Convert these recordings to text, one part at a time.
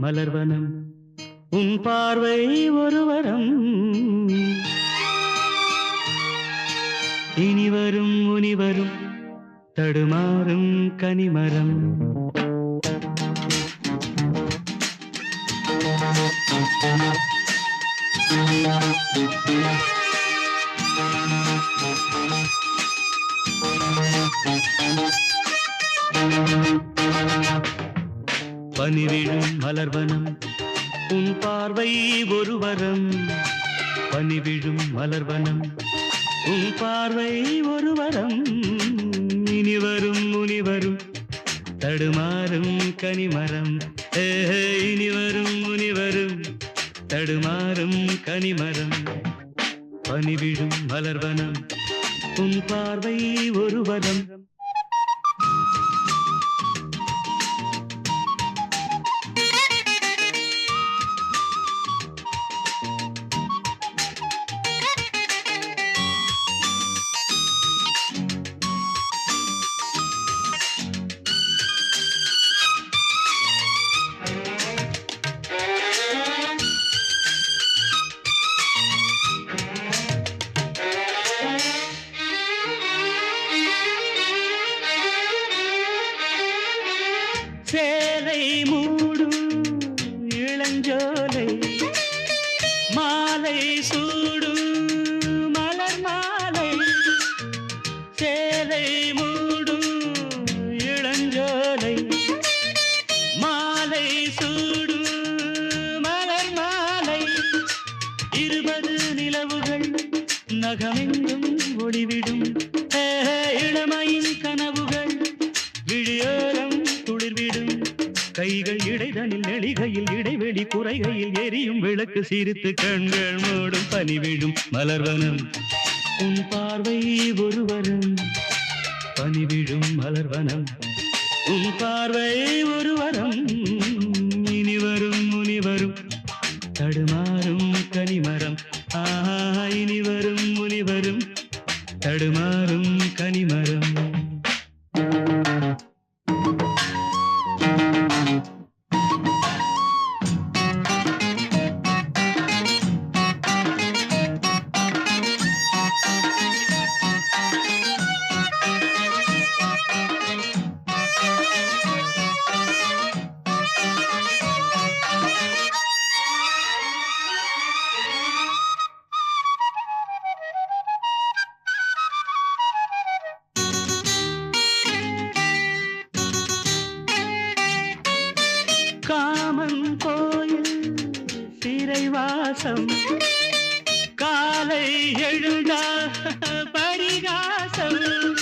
மலர்வனம். உன் பார்வை ஒருவரம். இனிவரும் முனிவரும் வரும் முனி வரும் தடுமாறும் கனிமரம். பனிவிழும் மலர்வனம் உன் பார்வை ஒருவரம். பனிவிழும் மலர்வனம் உன் பார்வை ஒருவரம். இனிவரும் முனிவரும் தடுமாறும் கனிமரம். இனிவரும் முனிவரும் தடுமாறும் கனிமரம். பனிவிழும் மலர்வனம் உன் பார்வை ஒருவரம். கண்களை சேலை மூடும் இளஞ்சோலை. மாலை சூடும் மலர் மாலை. சேலை மூடும் இளஞ்சோலை. மாலை சூடும் மலர் மாலை. இருபது நிலவுகள் நகமெங்கும் ஒளிவிடும். இளமையின் கனவுகள். விழியோரம் கைகள் இடைதனில் நெளிகையில் இடைவெளி குறைகையில் எரியும் விளக்கு சிரித்து கண்கள் மூடும் பனிவிழும் மலர்வனம். உன் பார்வை ஒருவரும் பனிவிழும் மலர்வனம். உன் பார்வை ஒருவரும் இனிவரும் முனிவரும் தடுமாறும் கனிமரம். ஆஹா இனிவரும் முனிவரும் தடுமாறும் பரிகாசம் காலை எழுந்தா பரிகாசம்.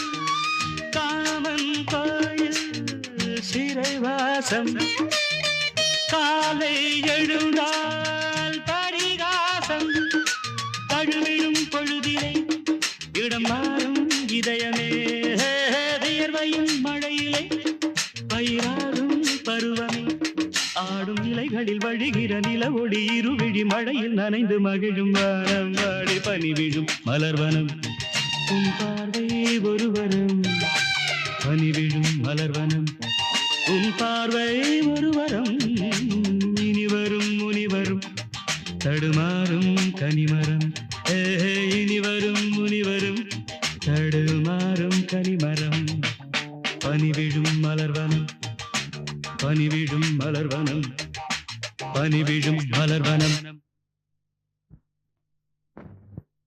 காமன் கோயில் சிறைவாசம். காலை எழுந்தால் பரிகாசம். தழுவிடும் பொழுதிலே இடம் மாறும் இதயமே. வியர்வையும் மழையிலே கண்களில் வழிகிற நில ஒளி இருவிழி மழையில் நனைந்து மகிழும் வானம். வாடி பனி விழும் மலர்வனம். உன் பார்வை ஒருவரும். பனி விழும் மலர்வனம். உன் பார்வை ஒருவரும். இனிவரும் முனிவரும். தடுமாறும் கனிமரம். ஏ, இனி வரும் தடுமாறும் கனிமரம். பனிவிழும் மலர்வனம். பனிவிழும் மலர்வனம். பனிவிழும் மலர்வனம்